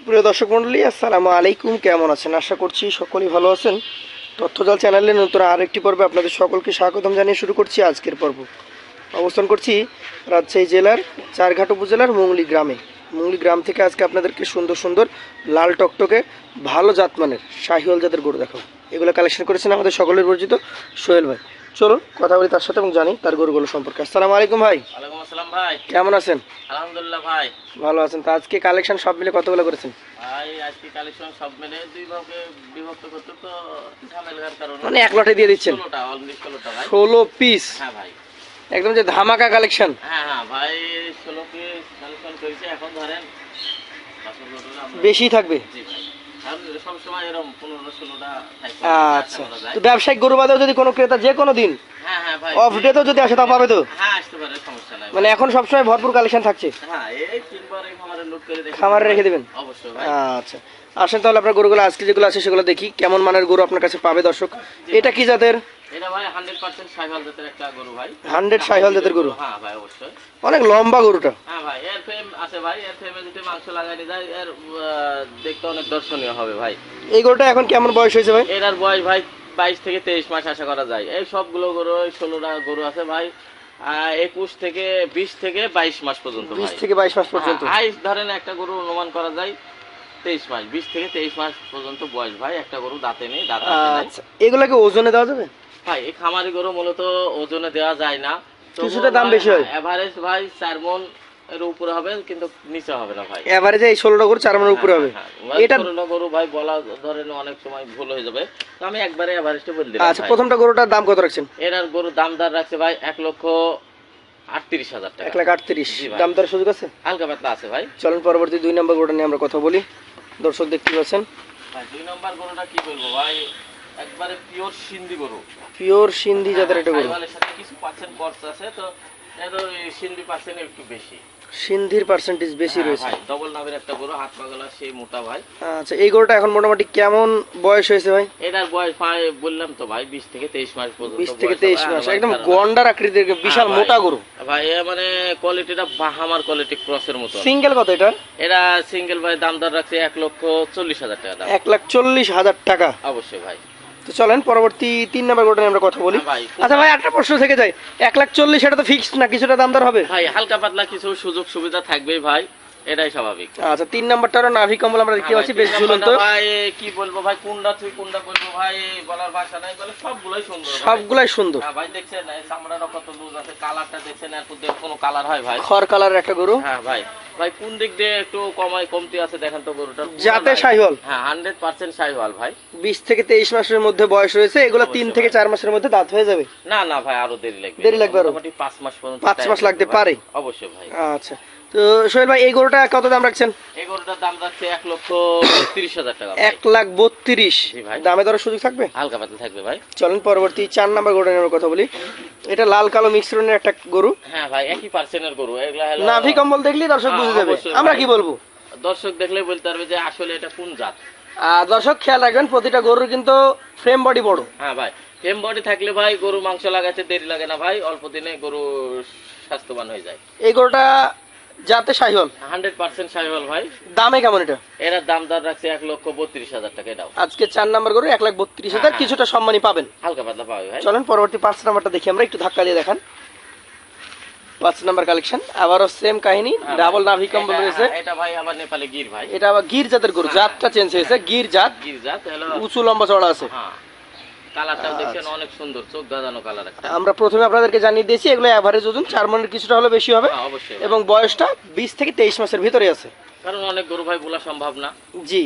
সুপ্রিয় দর্শক মন্ডলী আসসালামু আলাইকুম। কেমন আছেন? আশা করছি সকলেই ভালো আছেন। তথ্যজাল চ্যানেলে নতুন আরেকটি পর্বে আপনাদের সকলকে স্বাগতম জানিয়ে শুরু করছি আজকের পর্ব। অবস্থান করছি রাজশাহী জেলার চারঘাট উপজেলার মুংলি গ্রামে। মুংলি গ্রাম থেকে আজকে আপনাদেরকে সুন্দর সুন্দর লাল টকটকে ভালো জাতমানের শাহিওয়াল জাতের গরু দেখাবো। এগুলো কালেকশন করেছেন আমাদের সকলের পরিচিত সোহেল ভাই। চলুন কথা বলি তার সাথে এবং জানি তার গরুগুলো সম্পর্কে। আসসালামু আলাইকুম ভাই। আসসালাম ভাই। কেমন আছেন? আলহামদুলিল্লাহ ভাই। ভালো আছেন। তা আজকে কালেকশন সব মিলে কতগুলো করেছেন? ভাই আজকে কালেকশন সব মিলে দুই ভাগে বিভক্ত করতে তো ঝামেলার কারণে মানে এক লটে দিয়ে দিচ্ছেন? ষোলোটা অলরেডি ষোলোটা ভাই। ষোলো পিস হ্যাঁ ভাই। একদম যে ধামাকা কালেকশন? হ্যাঁ হ্যাঁ ভাই ষোলো পিস কালেকশন করেছে। এখন ধরেন বেশি থাকবে? জি ভাই। আচ্ছা। তো ব্যবসায়িক গরু যদি কোনো ক্রেতা যে কোনো দিন হ্যাঁ হ্যাঁ অফ ডেতেও যদি আসে তা পাবে তো? হ্যাঁ মানে এখন সবসময় ভরপুর কালেকশন থাকছে? হ্যাঁ খামারে রেখে দেবেন? আচ্ছা। আসেন তাহলে আপনার গরুগুলো আজকে যেগুলো আছে সেগুলো দেখি। কেমন মানের গরু আপনার কাছে পাবে দর্শক? এটা কি জাতের? এটা ভাই জাতের একটা গরু ভাই। হান্ড্রেড সাইহল জাতের গরু? হ্যাঁ ভাই অবশ্যই। অনেক লম্বা গরুটা। হ্যাঁ ভাই এর ফ্রেম আছে ভাই এর ফ্রেমে যদি মাংস যায় এর দেখতে অনেক দর্শনীয় হবে ভাই। এই গরুটা এখন কেমন বয়স হয়েছে ভাই? এর বয়স ভাই বাইশ থেকে তেইশ মাস আশা করা যায়। এই সবগুলো গরু ওই ষোলোটা গরু আছে ভাই একুশ থেকে বিশ থেকে বাইশ মাস পর্যন্ত বিশ থেকে বাইশ মাস পর্যন্ত। হ্যাঁ, ধরেন একটা গরু অনুমান করা যায় তেইশ মাস বিশ থেকে তেইশ মাস পর্যন্ত বয়স ভাই একটা গরু দাঁতে নেই দাঁত। আচ্ছা ওজনে দেওয়া যাবে? ভাই এই খামারি গরু মূলত ওজনে দেওয়া যায় না। কিছুটা দাম বেশি হয়। এভারেজ ভাই চার মন এর উপরে হবে কিন্তু নিচে হবে না ভাই। এভারেজে এই ষোলোটা গরু চার মানের উপরে হবে। হ্যাঁ, এটা এটা গরু ভাই বলা ধরেন অনেক সময় ভুল হয়ে যাবে। তো আমি একবারে এভারেজটা বলে দিলাম আচ্ছা প্রথমটা গরুটার দাম কত রাখছেন? গরুর দাম দর রাখছে ভাই এক লক্ষ আটত্রিশ হাজার টাকা। এক লাখ আটত্রিশ। দাম দর সুযোগ আছে? হালকা পাতলা আছে ভাই। চলেন পরবর্তী দুই নম্বর গরুটা নিয়ে আমরা কথা বলি। দর্শক দেখতে পাচ্ছেন। ভাই দুই নম্বর গরুটা কি বলব ভাই? একবারে পিওর সিন্ধি গরু। পিওর সিন্ধি গরু। সাইওয়ালের সাথে কিছু পার্সেন্ট আছে তো এর সিন্ধি পার্সেন্ট একটু বেশি। সিন্ধির পার্সেন্টেজ বেশি হ্যাঁ রয়েছে। ভাই ডবল নামের একটা গরু হাত পাগলা সেই মোটা ভাই। আচ্ছা এই গরুটা এখন মোটামুটি কেমন বয়স হয়েছে ভাই? এটার বয়স ভাই বললাম তো ভাই বিশ থেকে তেইশ মাস পর্যন্ত বিশ থেকে বয়স। তেইশ হবে। মাস একদম গন্ডার আকৃতির বিশাল হ্যাঁ মোটা গরু। ভাই মানে কোয়ালিটিটা বাহামার কোয়ালিটি ক্রসের মতো। সিঙ্গেল কত এটা এরা সিঙ্গেল ভাই দাম দর রাখছে এক লক্ষ চল্লিশ হাজার টাকা দাম। এক লাখ চল্লিশ হাজার টাকা। অবশ্যই ভাই। তো চলেন পরবর্তী তিন নাম্বার গরুটা নিয়ে আমরা কথা বলি। হ্যাঁ আচ্ছা ভাই একটা প্রশ্ন থেকে যায় এক লাখ চল্লিশ সেটা তো ফিক্সড না কিছুটা দাম দর হবে? ভাই হালকা পাতলা কিছু সুযোগ সুবিধা থাকবে ভাই। এটাই স্বাভাবিক। আচ্ছা তিন নম্বরটারও নাভি কম্বল আমরা দেখতে হ্যাঁ পাচ্ছি বেশ ঝুলন্ত। ভাই কি বলব ভাই কোনটা তুই কোনটা বলব ভাই বলার ভাষা নাই বলে সবগুলোই সুন্দর সবগুলাই সুন্দর। হ্যাঁ ভাই দেখছেন এই চামড়াটা কত লুজ আছে কালারটা দেখছেন কোনো কালার হয় ভাই। খড় কালারের একটা গরু। হ্যাঁ ভাই ভাই কোন দিক দিয়ে একটু কমাই কমতি আছে দেখেন তো যাতে শাহিওয়াল হ্যাঁ হান্ড্রেড পার্সেন্ট শাহিওয়াল ভাই। বিশ থেকে তেইশ মাসের মধ্যে বয়স রয়েছে এগুলো তিন থেকে ভাই। চার মাসের মধ্যে দাঁত হয়ে যাবে। না না ভাই আরও দেরি লাগবে। দেরি লাগবে আরও? মোটামুটি পাঁচ মাস পর্যন্ত পাঁচ মাস লাগতে পারে? অবশ্যই ভাই। আচ্ছা তো সোহেল ভাই এই গরুটা কত দাম রাখছেন? এই গরুটার দাম যাচ্ছে এক লক্ষ হাজার টাকা এক লাখ বত্রিশ। দামে সুযোগ থাকবে? হালকা পাতলা থাকবে ভাই। চলেন পরবর্তী চার নাম্বার গরুটা নিয়ে কথা বলি। এটা লাল কালো মিশ্রণের একটা গরু। হ্যাঁ ভাই একই পার্সেন্টের গরু। নাভি কম্বল দর্শক বুঝে যাবে। আমরা কি বলব? দর্শক দেখলে বলতে পারবে যে আসলে এটা কোন জাত। দর্শক খেয়াল রাখবেন প্রতিটা গরুর কিন্তু ফ্রেম বডি বড়। হ্যাঁ ভাই ফেম বডি থাকলে ভাই গরু মাংস লাগাতে দেরি লাগে না ভাই অল্প দিনে গরু স্বাস্থ্যবান হয়ে যায়। এই গরুটা যাতে হান্ড্রেড পার্সেন্ট সাইহল ভাই। দামে কেমন এটা? এর দাম দর রাখছে এক লক্ষ বত্রিশ হাজার টাকা এটাও আজকে চার নাম্বার গরু এক লাখ বত্রিশ হাজার হ্যাঁ, কিছুটা সম্মানই পাবেন। হালকা পাতলা পাবে ভাই। চলেন পরবর্তী পাঁচ নাম্বারটা দেখি আমরা একটু ধাক্কা দিয়ে দেখান। পাঁচ নাম্বার কালেকশন আবারও সেম কাহিনী হ্যাঁ, ডাবল ভাই। নাভি কম্বল রয়েছে। হ্যাঁ, এটা ভাই আবার নেপালে গির ভাই। এটা আবার গির জাতের গরু হ্যাঁ, জাতটা চেঞ্জ হয়েছে গির জাত। গির জাত উঁচু লম্বা চড়া আছে। হ্যাঁ। কালারটাও দেখছেন অনেক সুন্দর চোখ গাঁদানো কালার একটা। আমরা প্রথমে আপনাদেরকে জানিয়ে দিয়েছি এগুলো অ্যাভারেজ ওজন চার মনের কিছুটা হলে বেশি হবে। হ্যাঁ, অবশ্যই। এবং বয়সটা বিশ থেকে তেইশ মাসের ভিতরে আছে। কারণ অনেক গরু ভাই বলা সম্ভব না। জি।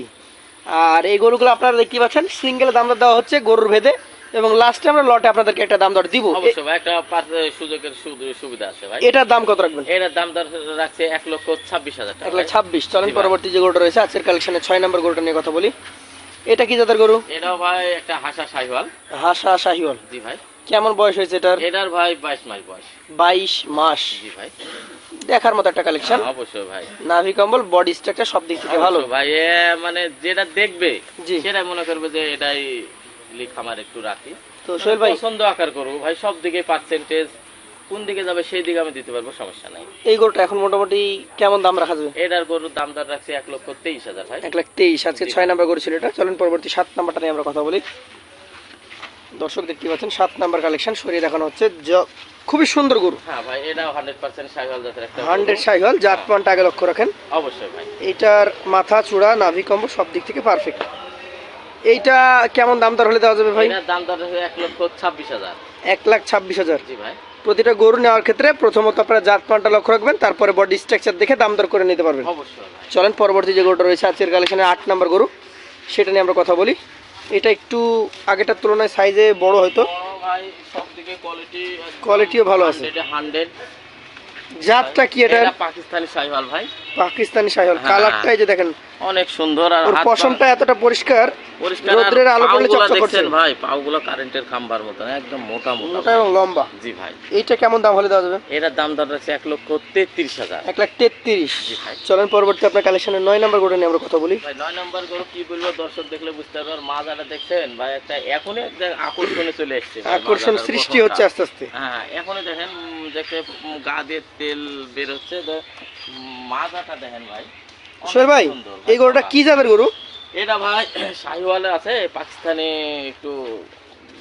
আর এই গরুগুলো আপনারা দেখতে পাচ্ছেন সিঙ্গেল দাম দেওয়া হচ্ছে গরুর ভেদে এবং লাস্টে আমরা লটে আপনাদেরকে একটা দাম দর দিব। অবশ্যই ভাই একটা সুযোগের সুবিধা আছে ভাই। এটার দাম কত রাখবেন? এটার দাম দর রাখছে এক লক্ষ ছাব্বিশ হাজার এক ভাই। ছাব্বিশ। চলেন পরবর্তী যে গরুটা রয়েছে আজকের কালেকশনে ছয় নম্বর গরুটা নিয়ে কথা বলি। এটা কি জাতের গরু? এটাও ভাই একটা হাসা সাইওয়াল হাসা শাহিওয়াল জি ভাই। কেমন বয়স হয়েছে এটার? এটার ভাই বাইশ মাস বয়স। বাইশ মাস। জি ভাই। দেখার মতো একটা কালেকশন হ্যাঁ, অবশ্যই ভাই। নাভি কম্বল বডি স্ট্রাকচার সব দিক থেকে ভালো। ভাই মানে যেটা দেখবে জি। সেটাই মনে করবে যে এটাই লিখ আমার একটু রাখি। তো সোহেল ভাই পছন্দ আকার করব ভাই সব দিকে পার্সেন্টেজ কোন দিকে যাবে সেই দিকে আমি দিতে পারব সমস্যা নাই। এই গরুটা এখন মোটামুটি কেমন দাম রাখা যাবে? এটার গরুর দাম দর রাখছি এক লক্ষ তেইশ হাজার ভাই। এক লাখ তেইশ আজকে ছয় নাম্বার গরু ছিল এটা। চলেন পরবর্তী সাত নাম্বারটা নিয়ে আমরা কথা বলি। দর্শক দেখতে পাচ্ছেন সাত নাম্বার কালেকশন সরিয়ে দেখানো হচ্ছে। খুবই সুন্দর গরু। হ্যাঁ ভাই এটাও হান্ড্রেড পার্সেন্ট সাইকেল জাতের একটা গরু। হান্ড্রেড সাইহল জাত পানটা আগে লক্ষ্য রাখেন। অবশ্যই ভাই। এইটার মাথা চূড়া নাভি কম্ব সব দিক থেকে পারফেক্ট এইটা কেমন দাম দর হলে দেওয়া যাবে ভাই? এটার দাম দর রাখছি এক লক্ষ ছাব্বিশ হাজার। এক লাখ ছাব্বিশ হাজার। জি ভাই। প্রতিটা গরু নেওয়ার ক্ষেত্রে প্রথমত আপনারা জাত পানটা লক্ষ্য রাখবেন তারপরে বডি স্ট্রাকচার দেখে দাম দর করে নিতে পারবেন। অবশ্যই। চলেন পরবর্তী যে গরুটা রয়েছে আজকের কালেকশনে আট নাম্বার গরু সেটা নিয়ে আমরা কথা বলি। এটা একটু আগেটার তুলনায় সাইজে বড় হয়তো। কোয়ালিটিও ভালো আছে। জাতটা কি এটা? পাকিস্তানি সাইওয়াল ভাই। পাকিস্তানি সাইহল হ্যাঁ। কালারটাই যে দেখেন অনেক সুন্দর আর ওর পশমটা এতটা পরিষ্কার রোদ্রের আলো পড়লে চকচক করছে। ভাই পাগুলো কারেন্টের খাম্বার মতন একদম মোটা মোটা মোটা এবং লম্বা। জি ভাই। এইটা কেমন দাম হলে দেওয়া যাবে? এটার দাম দর রাখছে এক লক্ষ তেত্রিশ হাজার। এক লাখ তেত্রিশ। ভাই। চলেন পরবর্তী আপনার কালেকশনের নয় নাম্বার গরু নিয়ে আমরা কথা বলি। ভাই নয় নম্বর গরু কি বলব দর্শক দেখলে বুঝতে পারবে আর মাজাটা দেখছেন? ভাই একটা এখনই একটা আকর্ষণে চলে এসছে। আকর্ষণ সৃষ্টি হচ্ছে আস্তে আস্তে। হ্যাঁ এখনই দেখেন উম, দেখতে উম, গা দিয়ে তেল বের হচ্ছে। মাজাটা দেখেন ভাই সোহেল ভাই এই গরুটা কি জাতের গরু? এটা ভাই শাহিওয়ালে আছে পাকিস্তানি একটু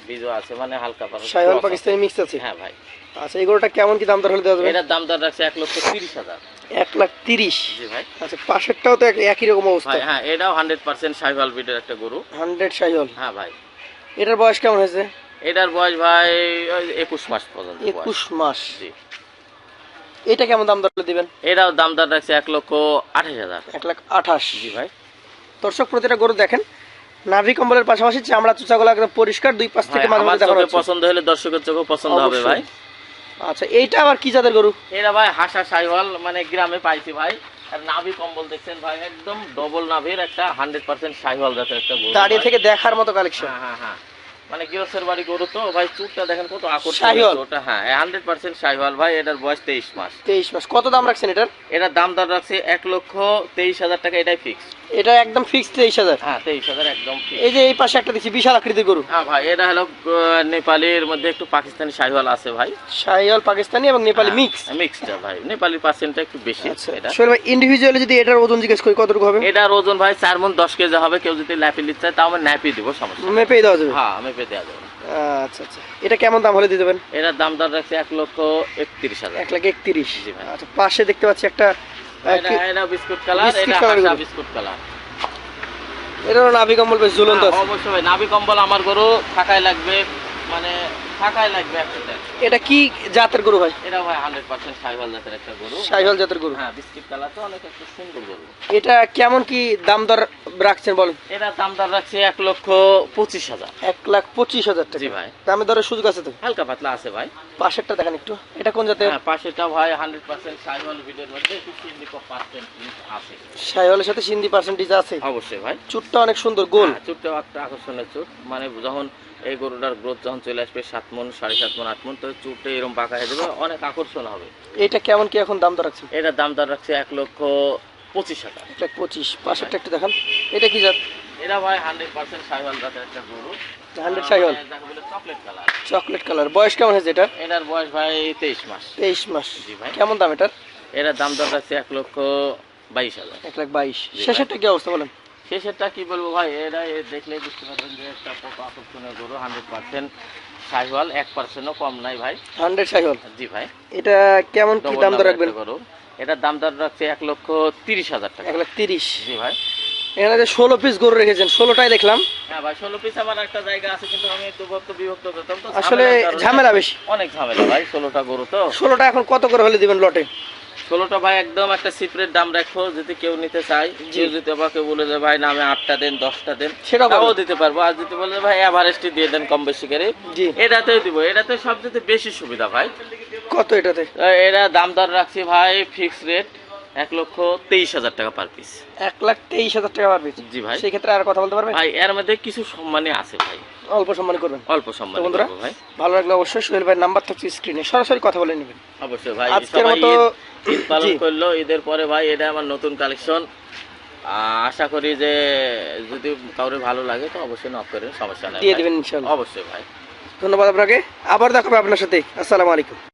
বীজও আছে মানে হালকা সাইহল পাকিস্তানি মিক্স আছে? হ্যাঁ ভাই। আচ্ছা এই গরুটা কেমন কি দাম দর হলে দেওয়া যাবে? এটার দাম দর রাখছে এক লক্ষ তিরিশ হাজার। এক লাখ তিরিশ? জি ভাই। আচ্ছা পাশেরটাও তো এক- একই রকম অবস্থা। হ্যাঁ এটাও হান্ড্রেড পার্সেন্ট শাহিওয়াল ব্রিডের একটা গরু। হান্ড্রেড সাইহল হ্যাঁ ভাই। এটার বয়স কেমন হয়েছে? এটার বয়স ভাই একুশ মাস পর্যন্ত একুশ মাস। জি। এটা কেমন দাম দর হলে দিবেন? এটাও দাম দর রাখছে এক লক্ষ আঠাশ হাজার। এক লাখ আঠাশ। জি ভাই। দর্শক প্রতিটা গরু দেখেন নাভি কম্বলের পাশাপাশি চামড়া চুচাগুলো একদম পরিষ্কার দুই পাশ থেকে মাঝে মাঝে দেখানো হচ্ছে। পছন্দ হলে দর্শকের চোখে পছন্দ হবে ভাই। আচ্ছা এইটা আবার কি জাতের গরু? এরা ভাই হাসা সাইওয়াল মানে গ্রামে পাইছি ভাই। আর নাভি কম্বল দেখছেন ভাই একদম ডবল নাভির একটা হান্ড্রেড পার্সেন্ট সাইওয়াল জাতের একটা গরু দাঁড়িয়ে থেকে দেখার মতো কালেকশন হ্যাঁ হ্যাঁ হ্যাঁ। মানে গিরসের বাড়ি গরু তো ভাই চুটটা দেখেন কত আকর্ষণ শাহিওয়াল। ওটা। হ্যাঁ হান্ড্রেড পার্সেন্ট সাইওয়াল ভাই এটার বয়স তেইশ মাস। তেইশ মাস। কত দাম রাখছেন এটার? এটার দাম দর রাখছে এক লক্ষ তেইশ হাজার টাকা এটাই ফিক্স এটা একদম ফিক্সড তেইশ হাজার। হ্যাঁ তেইশ হাজার একদম ফিক্স এই যে এই পাশে একটা দেখছি বিশাল আকৃতির গরু। হ্যাঁ ভাই এটা হলো নেপালের মধ্যে একটু পাকিস্তানি সাইওয়াল আছে ভাই। শাহিওয়াল পাকিস্তানি এবং নেপালি হ্যাঁ, মিক্স মিক্সটা ভাই। নেপালি পার্সেন্টটা একটু বেশি আচ্ছা। এটা। ভাই ইন্ডিভিজুয়ালি যদি এটার ওজন জিজ্ঞেস করি কতটুকু হবে? এটার ওজন ভাই চার মন দশ কেজি হবে। কেউ যদি ল্যাপি নিতে চায় তাও আমি ন্যাপি দিব সমস্যা। মেপেই দেওয়া যাবে? হ্যাঁ আমি পেয়ে দেওয়া যাবে। আচ্ছা আচ্ছা। এটা কেমন দাম হলে দিয়ে দেবেন এটার দাম দর রাখছে এক লক্ষ একত্রিশ হাজার। এক লাখ একত্রিশ। জি ভাই। আচ্ছা পাশে দেখতে পাচ্ছি একটা এটা বিস্কুট কালার এটা হাসা বিস্কুট কালার। এটারও নাভি কম্বল বেশ ঝুলন্ত আছে। হ্যাঁ, অবশ্যই নাভি কম্বল আমার গরু থাকাই লাগবে। মানে থাকাই লাগবে একটা এটা কি জাতের গরু ভাই এটা ভাই হান্ড্রেড পার্সেন্ট সাইভাল জাতের একটা গরু। জাতের গরু। হ্যাঁ বিস্কিট কালার তো অনেক একটা সুন্দর গরু। এটা কেমন কি দাম দর রাখছেন বলেন? এটার দাম দর রাখছে এক লক্ষ পঁচিশ হাজার। এক লাখ পঁচিশ হাজার টাকা। জি ভাই। দামে দরের সুযোগ আছে তো? হালকা পাতলা আছে ভাই। পাশেরটা দেখেন একটু। এটা কোন জাতের? হ্যাঁ পাশেটা ভাই হান্ড্রেড পার্সেন্ট সাইভাল ভিডিওর মধ্যে একটু সিন্ডিক পার্সেন্ট আছে। সাথে সিন্ধি পার্সেন্টেজ আছে? অবশ্যই ভাই। চুটটা অনেক সুন্দর গোল। হ্যাঁ, চুটটা একটা আকর্ষণের চুট। মানে যখন এই গরুটার গ্রোথ যখন চলে আসবে সাত মন সাড়ে সাত মন আট মন তো চুটটা এরকম বাঁকা হয়ে যাবে অনেক আকর্ষণ হবে। এটা কেমন কি এখন দাম দর রাখছেন? এটার দাম দর রাখছে এক লক্ষ পঁচিশ হাজার। লাখ পঁচিশ পাশেরটা একটু দেখান। এটা কি জাত? এটা ভাই হান্ড্রেড পার্সেন্ট সাইভাল জাতের একটা গরু। 100 সাইওয়াল। যাকে বলে চকলেট কালার। Chocolate colour. বয়স কেমন হয়েছে এটার? এটার বয়স ভাই তেইশ মাস। তেইশ মাস। জি ভাই। কেমন দাম এটার? এটার দাম দর রাখছে এক লক্ষ বাইশ হাজার। এক লাখ বাইশ। জি ভাই। শেষেরটা কি অবস্থা বলেন? শেষেরটা কি বলব ভাই? এটা এ দেখলেই বুঝতে পারবেন যে একটা কত আকর্ষণীয় গরু হান্ড্রেড পার্সেন্ট সাইওয়াল এক পার্সেন্টও কম নাই ভাই। হান্ড্রেড সাইহল জি ভাই। এটা কেমন কি দাম দর রাখবেন? গরু। এটার দাম দর রাখছে এক লক্ষ তিরিশ হাজার টাকা। এক লাখ তিরিশ। জি ভাই। এখানে যে ষোলো পিস গরু রেখেছেন ষোলোটাই দেখলাম। হ্যাঁ ভাই ষোলো পিস আমার একটা জায়গা আছে কিন্তু আমি দুভক্ত বিভক্ত করতাম তো আসলে ঝামেলা বেশি। অনেক ঝামেলা ভাই ষোলোটা গরু তো। ষোলোটা এখন কত করে হলে দিবেন লটে? ষোলোটা ভাই একদম একটা সিপ্রেট দাম রাখো যদি কেউ নিতে চায়। কেউ যদি আমাকে বলে যে ভাই না আমি আটটা দেন দশটা দেন সেটাও দিতে পারব। আর যদি বলে ভাই অ্যাভারেজটি দিয়ে দেন কম বেশি করে এটাতেও দিব। এটাতে সবচেয়ে বেশি সুবিধা ভাই। কত এটাতে? এরা দাম দর রাখছি ভাই ফিক্স রেট এক লক্ষ তেইশ হাজার টাকা পার পিস এক লাখ তেইশ হাজার টাকা পার পিস জি ভাই। সেই ক্ষেত্রে আর কথা বলতে পারবেন? ভাই এর মধ্যে কিছু সম্মানই আছে ভাই। অল্প সম্মান করবেন। অল্প সম্মান বন্ধুরা ভাই। ভালো লাগলে অবশ্যই সোহেল ভাই নাম্বার থাকছে স্ক্রিনে সরাসরি কথা বলে নেবেন। অবশ্যই ভাই আজকের মতো ঈদ- পালন করল ঈদের পরে ভাই এটা আমার নতুন কালেকশন আশা করি যে যদি কাউরে ভালো লাগে তো অবশ্যই নক করেন সমস্যা নাই দিয়ে। দিবেন ইনশাল্লাহ। অবশ্যই ভাই। ধন্যবাদ আপনাকে। আবার দেখাবে আপনার সাথে। আসসালামু আলাইকুম।